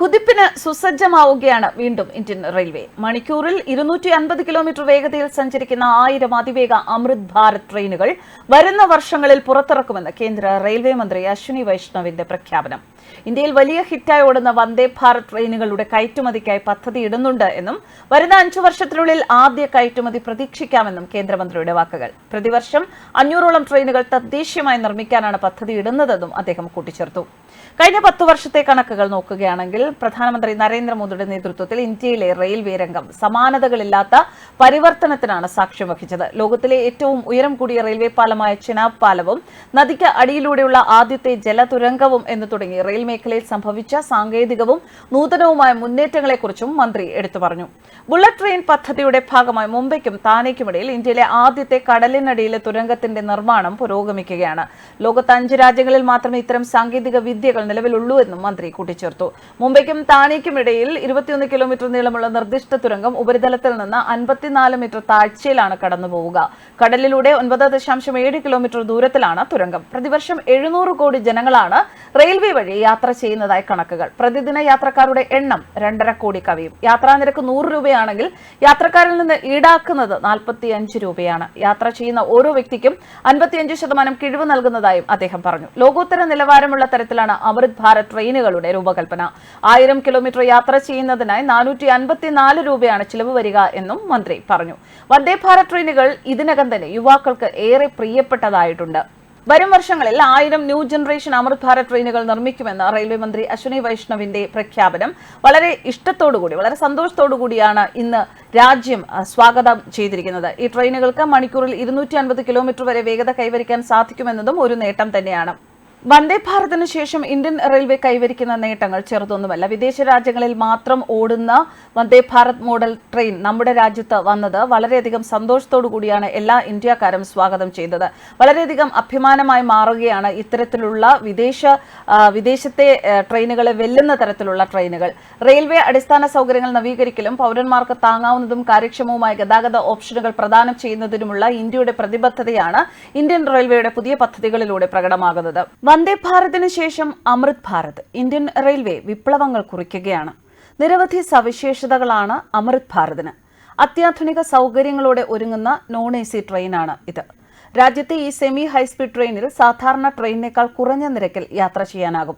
കുതിപ്പിന് സുസജ്ജമാവുകയാണ് വീണ്ടും Indian railway. മണിക്കൂറിൽ ഇരുന്നൂറ്റി അൻപത് കിലോമീറ്റർ വേഗതയിൽ സഞ്ചരിക്കുന്ന ആയിരം അതിവേഗ അമൃത് ഭാരത് ട്രെയിനുകൾ വരുന്ന വർഷങ്ങളിൽ പുറത്തിറക്കുമെന്ന് കേന്ദ്ര റെയിൽവേ മന്ത്രി അശ്വിനി വൈഷ്ണവിന്റെ പ്രഖ്യാപനം. ഇന്ത്യയിൽ വലിയ ഹിറ്റായി ഓടുന്ന വന്ദേ ഭാരത് ട്രെയിനുകളുടെ കയറ്റുമതിക്കായി പദ്ധതി ഇടുന്നുണ്ട് എന്നും വരുന്ന അഞ്ചു വർഷത്തിനുള്ളിൽ ആദ്യ കയറ്റുമതി പ്രതീക്ഷിക്കാമെന്നും കേന്ദ്രമന്ത്രിയുടെ വാക്കുകൾ. പ്രതിവർഷം അഞ്ഞൂറോളം ട്രെയിനുകൾ തദ്ദേശീയമായി നിർമ്മിക്കാനാണ് പദ്ധതി ഇടുന്നതെന്നും അദ്ദേഹം കൂട്ടിച്ചേർത്തു. കഴിഞ്ഞ പത്തു വർഷത്തെ കണക്കുകൾ നോക്കുകയാണെങ്കിൽ പ്രധാനമന്ത്രി നരേന്ദ്രമോദിയുടെ നേതൃത്വത്തിൽ ഇന്ത്യയിലെ റെയിൽവേ രംഗം സമാനതകളില്ലാത്ത പരിവർത്തനത്തിനാണ് സാക്ഷ്യം വഹിച്ചത്. ലോകത്തിലെ ഏറ്റവും ഉയരം കൂടിയ റെയിൽവേ പാലമായ ചിനാബ് പാലവും നദിക്ക് അടിയിലൂടെയുള്ള ആദ്യത്തെ ജലതുരങ്കവും എന്ന് തുടങ്ങി റെയിൽ മേഖലയിൽ സംഭവിച്ച സാങ്കേതികവും നൂതനവുമായ മുന്നേറ്റങ്ങളെക്കുറിച്ചും മന്ത്രി എടുത്തു പറഞ്ഞു. ബുള്ളറ്റ് ട്രെയിൻ പദ്ധതിയുടെ ഭാഗമായി മുംബൈക്കും താനേക്കുമിടയിൽ ഇന്ത്യയിലെ ആദ്യത്തെ കടലിനടിയിലെ തുരങ്കത്തിന്റെ നിർമ്മാണം പുരോഗമിക്കുകയാണ്. ലോകത്ത് അഞ്ച് രാജ്യങ്ങളിൽ മാത്രമേ ഇത്തരം സാങ്കേതിക വിദ്യകൾ നിലവിലുള്ളൂ എന്നും മന്ത്രി കൂട്ടിച്ചേർത്തു. മുംബൈക്കും താനേക്കും ഇടയിൽ ഇരുപത്തിയൊന്ന് കിലോമീറ്റർ നീളമുള്ള നിർദ്ദിഷ്ട തുരങ്കം ഉപരിതലത്തിൽ നിന്ന് അൻപത്തിനാല് മീറ്റർ താഴ്ചയിലാണ് കടന്നുപോവുക. കടലിലൂടെ ഒൻപത് ദശാംശം ഏഴ് കിലോമീറ്റർ ദൂരത്തിലാണ് തുരങ്കം. പ്രതിവർഷം എഴുന്നൂറ് കോടി ജനങ്ങളാണ് റെയിൽവേ വഴി യാത്ര ചെയ്യുന്നതായി കണക്കുകൾ. പ്രതിദിന യാത്രക്കാരുടെ എണ്ണം രണ്ടര കോടി കവിയും. യാത്രാ നിരക്ക് നൂറ് രൂപയാണെങ്കിൽ യാത്രക്കാരിൽ നിന്ന് ഈടാക്കുന്നത് നാൽപ്പത്തി അഞ്ച് രൂപയാണ്. യാത്ര ചെയ്യുന്ന ഓരോ വ്യക്തിക്കും അൻപത്തിയഞ്ച് ശതമാനം കിഴിവ് നൽകുന്നതായും അദ്ദേഹം പറഞ്ഞു. ലോകോത്തര നിലവാരമുള്ള തരത്തിലാണ് അമൃത് ഭാരത് ട്രെയിനുകളുടെ രൂപകൽപ്പന. ആയിരം കിലോമീറ്റർ യാത്ര ചെയ്യുന്നതിനായി നാനൂറ്റി അൻപത്തിനാല് രൂപയാണ് ചിലവ് വരിക എന്നും മന്ത്രി പറഞ്ഞു. വന്ദേ ഭാരത് ട്രെയിനുകൾ ഇതിനകം തന്നെ യുവാക്കൾക്ക് ഏറെ പ്രിയപ്പെട്ടതായിട്ടുണ്ട്. വരും വർഷങ്ങളിൽ ആയിരം ന്യൂ ജനറേഷൻ അമൃത് ഭാരത് ട്രെയിനുകൾ നിർമ്മിക്കുമെന്ന് റെയിൽവേ മന്ത്രി അശ്വിനി വൈഷ്ണവിന്റെ പ്രഖ്യാപനം. വളരെ ഇഷ്ടത്തോടുകൂടി വളരെ സന്തോഷത്തോടുകൂടിയാണ് ഇന്ന് രാജ്യം സ്വാഗതം ചെയ്തിരിക്കുന്നത്. ഈ ട്രെയിനുകൾക്ക് മണിക്കൂറിൽ ഇരുന്നൂറ്റി കിലോമീറ്റർ വരെ വേഗത കൈവരിക്കാൻ സാധിക്കുമെന്നതും ഒരു നേട്ടം തന്നെയാണ്. വന്ദേ ഭാരതിന് ശേഷം ഇന്ത്യൻ റെയിൽവേ കൈവരിക്കുന്ന നേട്ടങ്ങൾ ചെറുതൊന്നുമല്ല. വിദേശ രാജ്യങ്ങളിൽ മാത്രം ഓടുന്ന വന്ദേ ഭാരത് മോഡൽ ട്രെയിൻ നമ്മുടെ രാജ്യത്ത് വന്നത് വളരെയധികം സന്തോഷത്തോടു കൂടിയാണ് എല്ലാ ഇന്ത്യക്കാരും സ്വാഗതം ചെയ്തത്. വളരെയധികം അഭിമാനമായി മാറുകയാണ് ഇത്തരത്തിലുള്ള വിദേശ വിദേശത്തെ ട്രെയിനുകളെ വെല്ലുന്ന തരത്തിലുള്ള ട്രെയിനുകൾ. റെയിൽവേ അടിസ്ഥാന സൗകര്യങ്ങൾ നവീകരിക്കലും പൗരന്മാർക്ക് താങ്ങാവുന്നതും കാര്യക്ഷമവുമായ ഗതാഗത ഓപ്ഷനുകൾ പ്രദാനം ചെയ്യുന്നതിനുമുള്ള ഇന്ത്യയുടെ പ്രതിബദ്ധതയാണ് ഇന്ത്യൻ റെയിൽവേയുടെ പുതിയ പദ്ധതികളിലൂടെ പ്രകടമാകുന്നത്. വന്ദേ ഭാരതിന് ശേഷം അമൃത് ഭാരത് ഇന്ത്യൻ റെയിൽവേ വിപ്ലവങ്ങൾ കുറിക്കുകയാണ്. നിരവധി സവിശേഷതകളാണ് അമൃത് ഭാരതിന്. അത്യാധുനിക സൗകര്യങ്ങളോടെ ഒരുങ്ങുന്ന നോൺ എ സി ട്രെയിനാണ് ഇത്. രാജ്യത്തെ ഈ സെമി ഹൈസ്പീഡ് ട്രെയിനിൽ സാധാരണ ട്രെയിനേക്കാൾ കുറഞ്ഞ നിരക്കിൽ യാത്ര ചെയ്യാനാകും.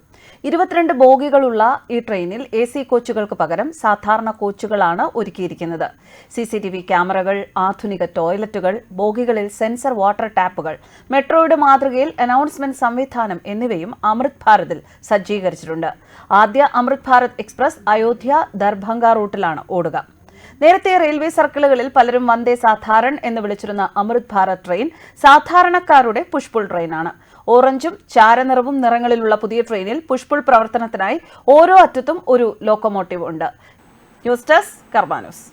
ഇരുപത്തിരണ്ട് ബോഗികളുള്ള ഈ ട്രെയിനിൽ എ സി കോച്ചുകൾക്ക് പകരം സാധാരണ കോച്ചുകളാണ് ഒരുക്കിയിരിക്കുന്നത്. സി സി ടി വി ക്യാമറകൾ ആധുനിക ടോയ്ലറ്റുകൾ ബോഗികളിൽ സെൻസർ വാട്ടർ ടാപ്പുകൾ മെട്രോയുടെ മാതൃകയിൽ അനൗൺസ്മെന്റ് സംവിധാനം എന്നിവയും അമൃത് ഭാരതിൽ സജ്ജീകരിച്ചിട്ടുണ്ട്. ആദ്യ അമൃത് ഭാരത് എക്സ്പ്രസ് അയോധ്യ ദർഭംഗ റൂട്ടിലാണ് ഓടുക. നേരത്തെ റെയിൽവേ സർക്കിളുകളിൽ പലരും വന്ദേ സാധാരൺ എന്ന് വിളിച്ചിരുന്ന അമൃത് ഭാരത് ട്രെയിൻ സാധാരണക്കാരുടെ പുഷ്പുൾ ട്രെയിനാണ്. ഓറഞ്ചും ചാരനിറവും നിറങ്ങളിലുള്ള പുതിയ ട്രെയിനിൽ പുഷ്പുൾ പ്രവർത്തനത്തിനായി ഓരോ അറ്റത്തും ഒരു ലോക്കോമോട്ടീവ് ഉണ്ട്. News desk കർമാനൂസ്